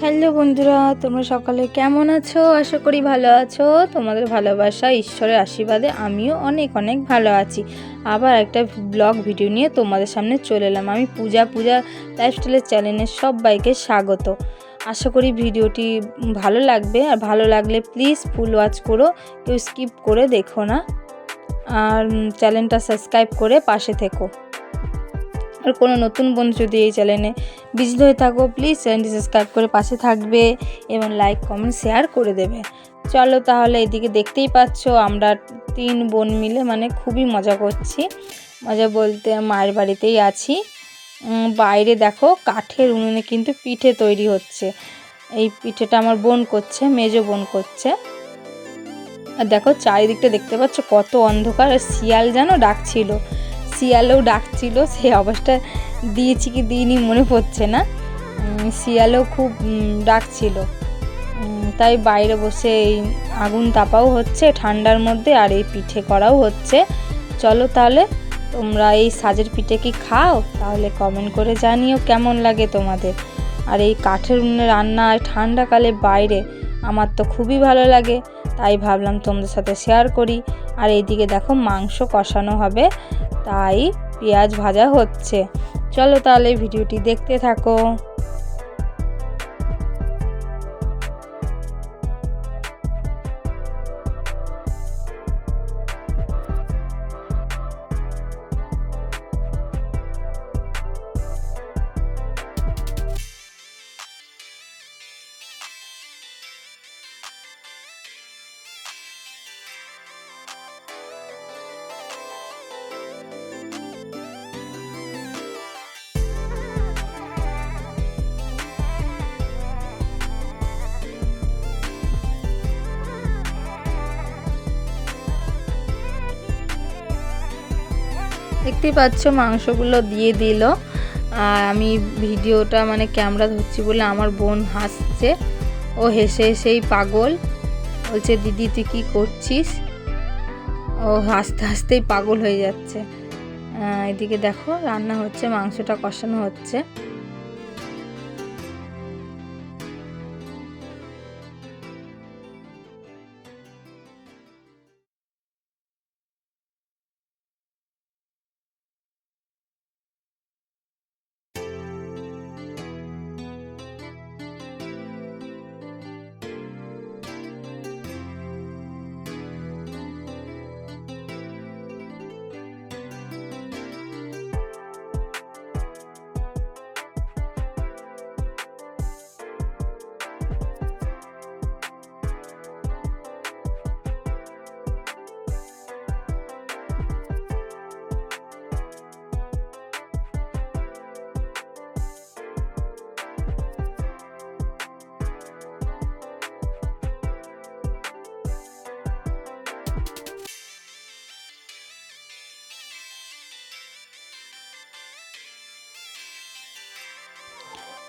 Hello বন্ধুরা, তোমরা সকালে কেমন আছো? আশা করি ভালো আছো। তোমাদের ভালোবাসা, ঈশ্বরের আশীর্বাদে আমিও অনেক অনেক ভালো আছি। আবার একটা ব্লগ ভিডিও নিয়ে তোমাদের সামনে চলে এলাম। আমি পূজা পূজা লাইফস্টাইলের চ্যানেলের সবাইকে স্বাগত। আশা করি ভিডিওটি ভালো লাগবে। আর ভালো লাগলে প্লিজ ফুল ওয়াচ করো, কেউ স্কিপ করে দেখো না। আর চ্যানেলটা সাবস্ক্রাইব করে পাশে থেকো। আর কোনো নতুন বন্ধু যদি এই চ্যানেলে বিজিত হয়ে থাকো প্লিজ চ্যানেলটি সাবস্ক্রাইব করে পাশে থাকবে এবং লাইক কমেন্ট শেয়ার করে দেবে। চলো তাহলে এদিকে দেখতেই পাচ্ছ, আমরা তিন বোন মিলে মানে খুবই মজা করছি। মজা বলতে মায়ের বাড়িতেই আছি। বাইরে দেখো কাঠের উনুনে কিন্তু পিঠে তৈরি হচ্ছে। এই পিঠেটা আমার বোন করছে, মেজো বোন করছে। আর দেখো চারিদিকটা দেখতে পাচ্ছ, কত অন্ধকার, আর শিয়াল যেন ডাকছিল। শিয়ালেও ডাকছিল, সেই অবস্থা দিয়েছি কি দিইনি মনে পড়ছে না। শিয়ালেও খুব ডাকছিল। তাই বাইরে বসে এই আগুন তাপাও হচ্ছে, ঠান্ডার মধ্যে আর এই পিঠে করাও হচ্ছে। চলো তাহলে, তোমরা এই সাজের পিঠে কি খাও? তাহলে কমেন্ট করে জানিও কেমন লাগে তোমাদের। আর এই কাঠের রান্না ঠান্ডাকালে বাইরে, আমার তো খুবই ভালো লাগে। তাই ভাবলাম তোমাদের সাথে শেয়ার করি। আর এইদিকে দেখো মাংস কষানো হবে, তাই পেঁয়াজ ভাজা হচ্ছে। চলো তাহলে ভিডিওটি দেখতে থাকো। দেখতেই পাচ্ছ, মাংসগুলো দিয়ে দিল। আর আমি ভিডিওটা মানে ক্যামেরা ধরছি বলে আমার বোন হাসছে। ও হেসে হেসেই পাগল। বলছে, দিদি, তুই কী করছিস? ও হাসতে হাসতেই পাগল হয়ে যাচ্ছে। এদিকে দেখো, রান্না হচ্ছে, মাংসটা কষানো হচ্ছে।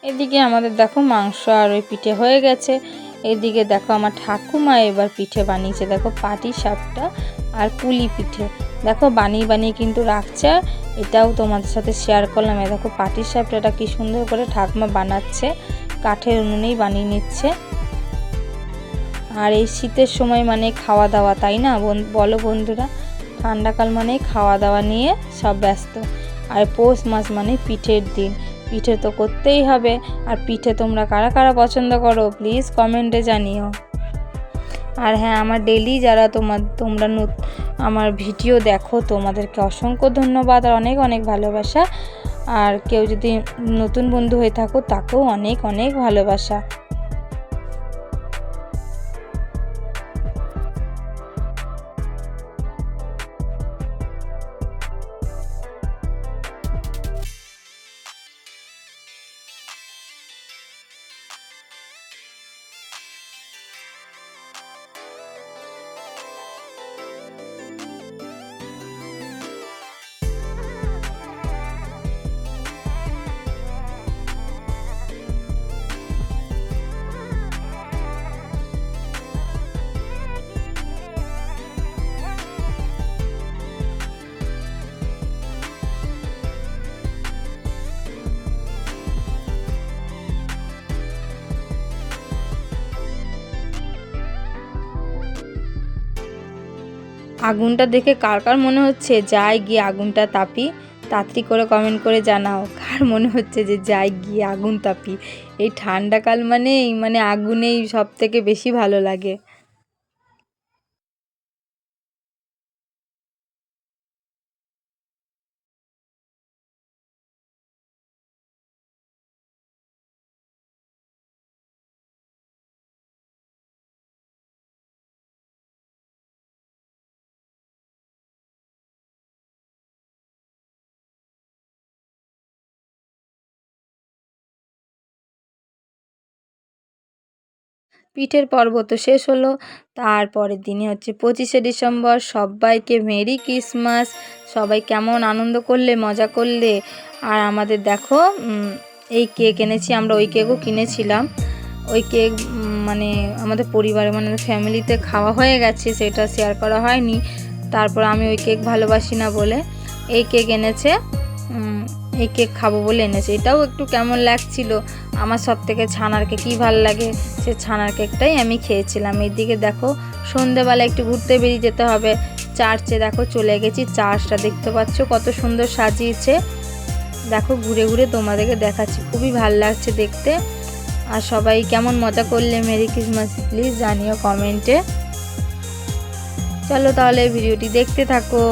এদিকে আমাদের দেখো মাংস আর ওই পিঠে হয়ে গেছে। এদিকে দেখো আমার ঠাকুমা এবার পিঠে বানিয়েছে। দেখো পাটি সাপটা আর পুলি পিঠে। দেখো বানিয়ে বানিয়ে কিন্তু রাখছে। এটাও তোমাদের সাথে শেয়ার করলাম। দেখো পাটির সাপটাটা কি সুন্দর করে ঠাকুমা বানাচ্ছে। কাঠের উনুনেই বানিয়ে নিচ্ছে। আর এই শীতের সময় মানে খাওয়া দাওয়া তাই না? বলো বন্ধুরা, ঠান্ডাকাল মানে খাওয়া দাওয়া নিয়ে সব ব্যস্ত। আর পৌষ মাস মানে পিঠের দিন। পিঠে তো করতেই হবে। আর পিঠে তোমরা কারা কারা পছন্দ করো প্লিজ কমেন্টে জানিও। আর হ্যাঁ আমার ডেলি যারা তোমার, তোমরা নত আমার ভিডিও দেখো, তোমাদেরকে অসংখ্য ধন্যবাদ আর অনেক অনেক ভালোবাসা। আর কেউ যদি নতুন বন্ধু হয়ে থাকো, তাকেও অনেক অনেক ভালোবাসা। আগুনটা দেখে কার কার মনে হচ্ছে? যাই গিয়ে আগুনটা তাপি। তাড়াতাড়ি করে কমেন্ট করে জানাও, কার মনে হচ্ছে যে যাই গিয়ে আগুন তাপি? এই ঠান্ডাকাল মানেই মানে আগুনেই সব থেকে বেশি ভালো লাগে। পিঠের পর্ব তো শেষ হলো। তারপরের দিনে হচ্ছে পঁচিশে ডিসেম্বর। সবাইকে মেরি ক্রিসমাস। সবাই কেমন আনন্দ করলে, মজা করলে। আর আমাদের দেখো এই কেক এনেছি, আমরা ওই কেকও কিনেছিলাম। ওই কেক মানে আমাদের পরিবারে মানে ফ্যামিলিতে খাওয়া হয়ে গেছে, সেটা শেয়ার করা হয়নি। তারপর আমি ওই কেক ভালোবাসি না বলে এই কেক এনেছে এই কেক খাব বলে এনেছে। এটাও একটু কেমন লাগছিল। আমার সব থেকে ছানার কেকই ভালো লাগে, সে ছানার কেকটাই আমি খেয়েছিলাম। এদিকে দেখো, সন্ধেবেলা একটু ঘুরতে বেরিয়ে যেতে হবে। চার্চে দেখো, চলে গেছি। চার্চটা দেখতে পাচ্ছ, কত সুন্দর সাজিয়েছে। দেখো, ঘুরে ঘুরে তোমাদেরকে দেখাচ্ছি। খুবই ভালো লাগছে দেখতে। আর সবাই কেমন মজা করলে, মেরি ক্রিসমাস, প্লিজ জানিও কমেন্টে। চলো তাহলে ভিডিওটি দেখতে থাকো।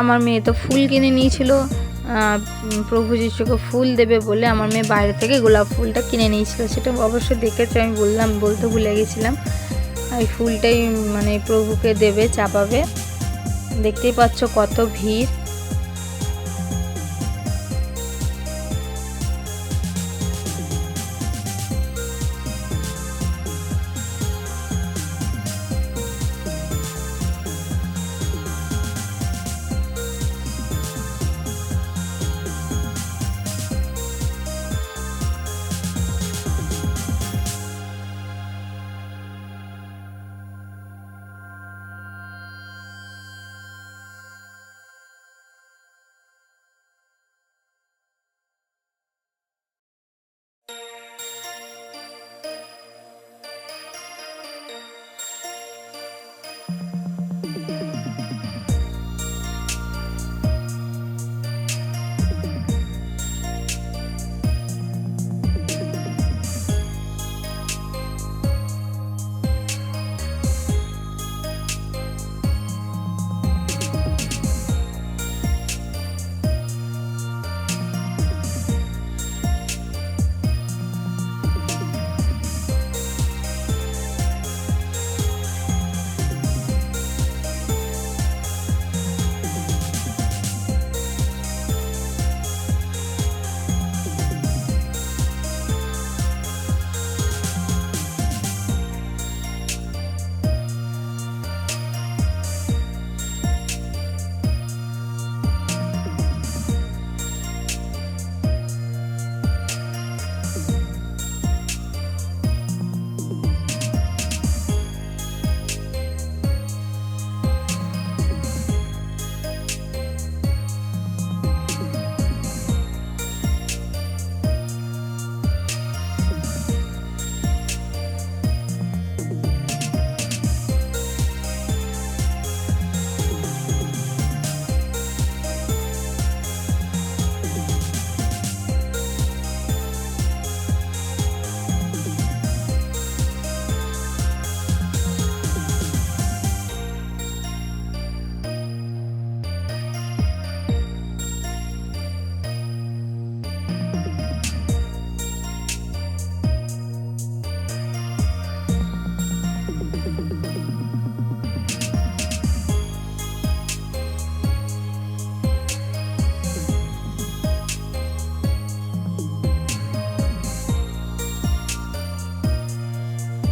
আমার মেয়ে তো ফুল কিনে নিয়েছিল প্রভু যিশুকে ফুল দেবে বলে আমার মেয়ে বাইরে থেকে গোলাপ ফুলটা কিনে নিয়েছিল। সেটা অবশ্যই দেখেছে, আমি বললাম, বলতে ভুলে গেছিলাম। এই ফুলটাই মানে প্রভুকে দেবে, চাপাবে। দেখতেই পাচ্ছ কত ভিড়।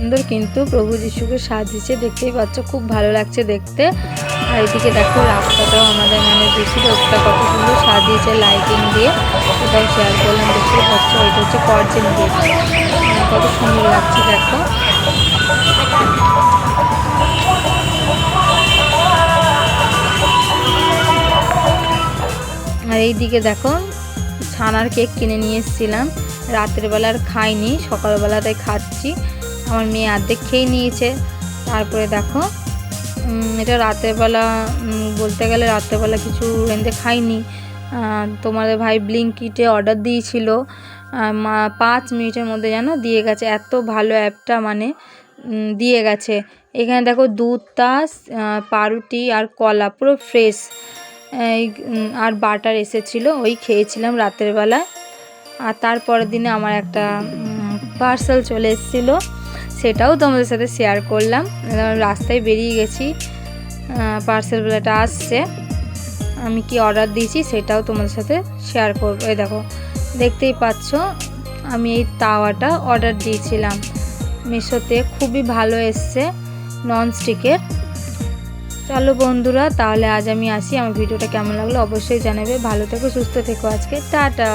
সুন্দর কিন্তু প্রভু যিশুকে সাজিয়েছে দেখতেই পাচ্ছ, খুব ভালো লাগছে দেখতে। আর এদিকে দেখো, রাস্তাটাও আমাদের মানে বেশি রোডটা কত সুন্দর সাজিয়েছে লাইটিং দিয়ে। এটাও শেয়ার করলাম, দেখতেই পাচ্ছ, এটা হচ্ছে করজেন গেট কত সুন্দর লাগছে দেখো। আর এই দিকে দেখো, ছানার কেক কিনে নিয়ে এসেছিলাম। রাতের বেলা আর খাইনি, সকালবেলাটাই খাচ্ছি। আমার মেয়ে অর্ধেক খেয়ে নিয়েছে। তারপরে দেখো এটা রাতের বেলা বলতে গেলে রাতের বেলা কিছু এনতে খাইনি। তোমাদের ভাই ব্লিঙ্কিটে অর্ডার দিয়েছিল। পাঁচ মিনিটের মধ্যে যেন দিয়ে গেছে। এত ভালো অ্যাপটা মানে দিয়ে গেছে। এখানে দেখো দুধ, তাস পাউরুটি আর কলা, পুরো ফ্রেশ আর বাটার এসেছিল, ওই খেয়েছিলাম রাতের বেলা আর তারপরের দিনে আমার একটা পার্সেল চলে এসেছিল। সেটাও তোমাদের সাথে শেয়ার করলাম। রাস্তায় বেরিয়ে গেছি পার্সেলগুলোটা আসছে। আমি কি অর্ডার দিয়েছি সেটাও তোমাদের সাথে শেয়ার করব। এই দেখো, দেখতেই পাচ্ছ, আমি এই তাওয়াটা অর্ডার দিয়েছিলাম। মিশোতে খুবই ভালো এসছে ননস্টিকের চলো বন্ধুরা, তাহলে আজ আমি আসি। আমার ভিডিওটা কেমন লাগল অবশ্যই জানাবে। ভালো থেকো, সুস্থ থেকো আজকে। টাটা!